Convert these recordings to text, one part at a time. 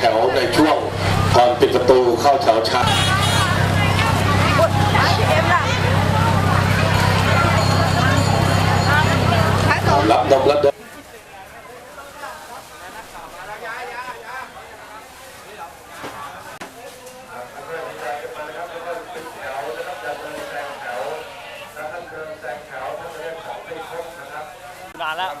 แถวในช่วงก่อนปิดประตูเข้าแถวช้ารับนมรับเดิน นานแล้ว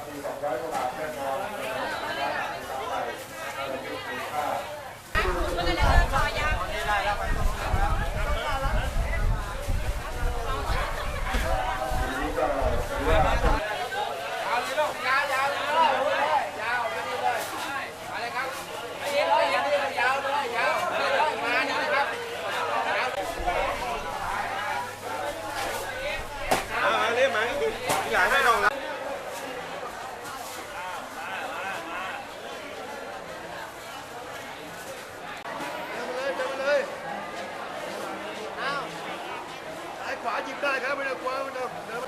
ซ้ายขวาหยิบได้ครับไม่ต้องกลัวไม่ต้องเดิน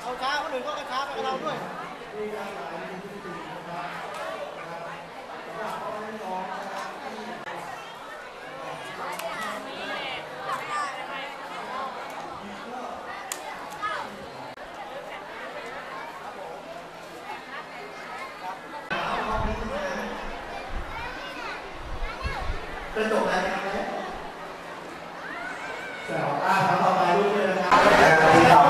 เอาช้าคนอื่นก็กระช้าไปกับเราด้วย กระจกอะไรครับแม่สาวตาทำต่อไปลูกเลยนะครับ